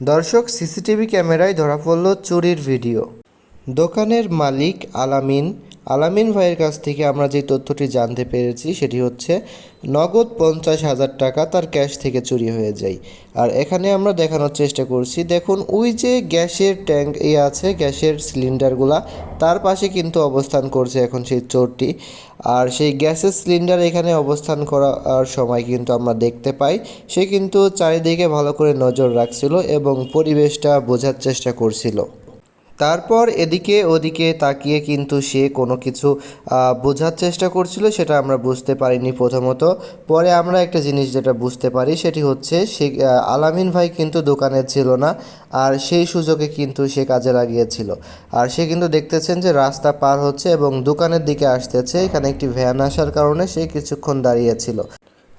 দর্শক সিসিটিভি ক্যামেরায় ধরা পড়ল চুরির ভিডিও। দোকানের মালিক আলামিন আলামিন ভাইয়ের কাছ থেকে আমরা যে তথ্যটি জানতে পেরেছি সেটি হচ্ছে, নগদ পঞ্চাশ হাজার টাকা তার ক্যাশ থেকে চুরি হয়ে যায়। আর এখানে আমরা দেখানোর চেষ্টা করছি, দেখুন, ওই যে গ্যাসের ট্যাঙ্ক এ আছে, গ্যাসের সিলিন্ডারগুলা, তার পাশে কিন্তু অবস্থান করছে এখন সেই চোরটি। আর সেই গ্যাসের সিলিন্ডার এখানে অবস্থান করার সময় কিন্তু আমরা দেখতে পাই, সে কিন্তু চারিদিকে ভালো করে নজর রাখছিল এবং পরিবেশটা বোঝার চেষ্টা করছিল। তারপর এদিকে ওদিকে তাকিয়ে কিন্তু সে কোনো কিছু বোঝার চেষ্টা করছিল, সেটা আমরা বুঝতে পারিনি প্রথমত। পরে আমরা একটা জিনিস যেটা বুঝতে পারি, সেটি হচ্ছে সে আলামিন ভাই কিন্তু দোকানে ছিল না, আর সেই সুযোগে কিন্তু সে কাজে লাগিয়েছিল। আর সে কিন্তু দেখতেছেন যে রাস্তা পার হচ্ছে এবং দোকানের দিকে আসতেছে, এখানে একটি ভ্যান আসার কারণে সে কিছুক্ষণ দাঁড়িয়েছিল।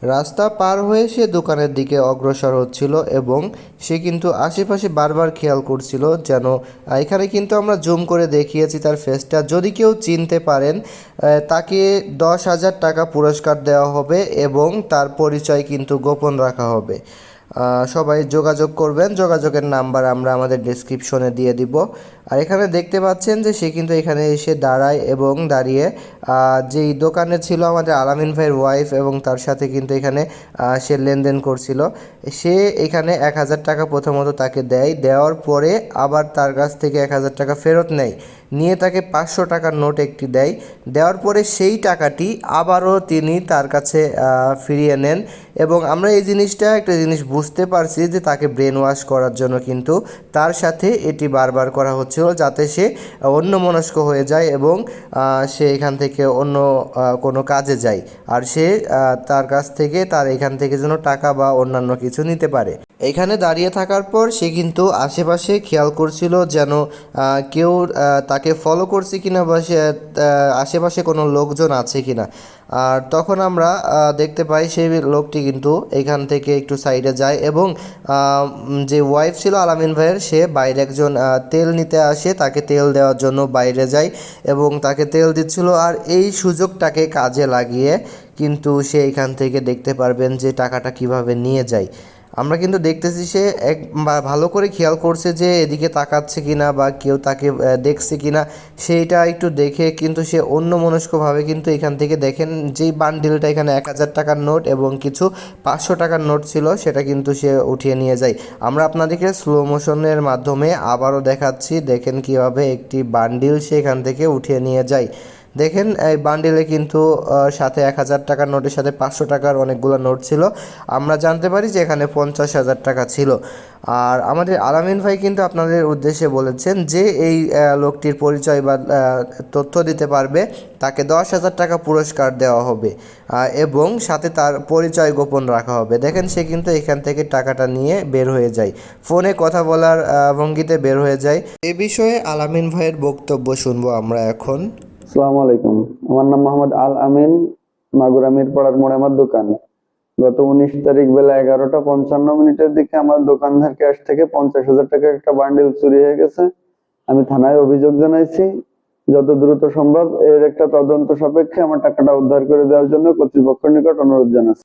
রাস্তা পার হয়ে সে দোকানের দিকে অগ্রসর হচ্ছিল এবং সে কিন্তু আশেপাশে বারবার খেয়াল করছিল যেন এখানে কিন্তু আমরা জুম করে দেখিয়েছি তার ফেসটা যদি কেউ চিনতে পারেন তাকে দশ হাজার টাকা পুরস্কার দেওয়া হবে এবং তার পরিচয় কিন্তু গোপন রাখা হবে। সবাই যোগাযোগ করবেন। যোগাযোগের নাম্বার আমরা আমাদের ডেসক্রিপশনে দিয়ে দিব। আর এখানে দেখতে পাচ্ছেন যে সে কিন্তু এখানে এসে দাঁড়ায় এবং দাঁড়িয়ে যেই দোকানে ছিল আমাদের আলামিন ভাইয়ের ওয়াইফ এবং তার সাথে কিন্তু এখানে সে লেনদেন করছিল। সে এখানে এক হাজার টাকা প্রথমত তাকে দেয়। দেওয়ার পরে আবার তার কাছ থেকে এক হাজার টাকা ফেরত নেয়। নিয়ে তাকে পাঁচশো টাকার নোট একটি দেয়। দেওয়ার পরে সেই টাকাটি আবারও তিনি তার কাছে ফিরিয়ে নেন। এবং আমরা এই জিনিসটা একটা জিনিস বুঝতে পারছি যে তাকে ব্রেন ওয়াশ করার জন্য কিন্তু তার সাথে এটি বারবার করা হচ্ছিল যাতে সে অন্য মনস্ক হয়ে যায় এবং সে এখান থেকে অন্য কোনো কাজে যায়। আর সে তার কাছ থেকে তার এখান থেকে যেন টাকা বা অন্যান্য কিছু নিতে পারে। এখানে দাঁড়িয়ে থাকার পর সে কিন্তু আশেপাশে খেয়াল করছিল যেন কেউ তাকে ফলো করছে কিনা বা সে আশেপাশে কোনো লোকজন আছে কিনা। আর তখন আমরা দেখতে পাই সেই লোকটি কিন্তু এখান থেকে একটু সাইডে যায় এবং যে ওয়াইফ ছিল আলামিন ভাইয়ের, সে বাইরে একজন তেল নিতে আসে, তাকে তেল দেওয়ার জন্য বাইরে যায় এবং তাকে তেল দিচ্ছিল। আর এই সুযোগটাকে কাজে লাগিয়ে কিন্তু সে এখান থেকে দেখতে পারবেন যে টাকাটা কীভাবে নিয়ে যায়। আমরা কিন্তু দেখতেছি সে এক ভালো করে খেয়াল করছে যে এদিকে তাকাচ্ছে কিনা বা কেউ তাকে দেখছে কিনা। সেইটা একটু দেখে কিন্তু সে অন্য মনস্কভাবে কিন্তু এখান থেকে দেখেন যেই বান্ডিলটা এখানে এক হাজার টাকার নোট এবং কিছু পাঁচশো টাকার নোট ছিল, সেটা কিন্তু সে উঠিয়ে নিয়ে যায়। আমরা আপনাদেরকে স্লো মোশনের মাধ্যমে আবারও দেখাচ্ছি, দেখেন কীভাবে একটি বান্ডিল সে এখান থেকে উঠিয়ে নিয়ে যায়। দেখেন, এই বান্ডিলে কিন্তু সাথে এক হাজার টাকার নোটের সাথে পাঁচশো টাকার অনেকগুলো নোট ছিল। আমরা জানতে পারি যে এখানে পঞ্চাশ হাজার টাকা ছিল। আর আমাদের আলামিন ভাই কিন্তু আপনাদের উদ্দেশ্যে বলেছেন যে এই লোকটির পরিচয় বা তথ্য দিতে পারবে, তাকে দশ হাজার টাকা পুরস্কার দেওয়া হবে এবং সাথে তার পরিচয় গোপন রাখা হবে। দেখেন, সে কিন্তু এখান থেকে টাকাটা নিয়ে বের হয়ে যায়। ফোনে কথা বলার ভঙ্গিতে বের হয়ে যায়। এ বিষয়ে আলামিন ভাইয়ের বক্তব্য শুনব আমরা এখন। আসসালামু আলাইকুম। আমার নাম মোহাম্মদ আল আমিন, মাগুরা মিরপাড়ার মোড়ে আমার দোকান। গত উনিশ তারিখ বেলা এগারোটা পঞ্চান্ন মিনিটের দিকে আমার দোকানদার ক্যাশ থেকে পঞ্চাশ হাজার টাকার একটা বান্ডিল চুরি হয়ে গেছে। আমি থানায় অভিযোগ জানাইছি। যত দ্রুত সম্ভব এর একটা তদন্ত সাপেক্ষে আমার টাকাটা উদ্ধার করে দেওয়ার জন্য কর্তৃপক্ষের নিকট অনুরোধ জানাচ্ছি।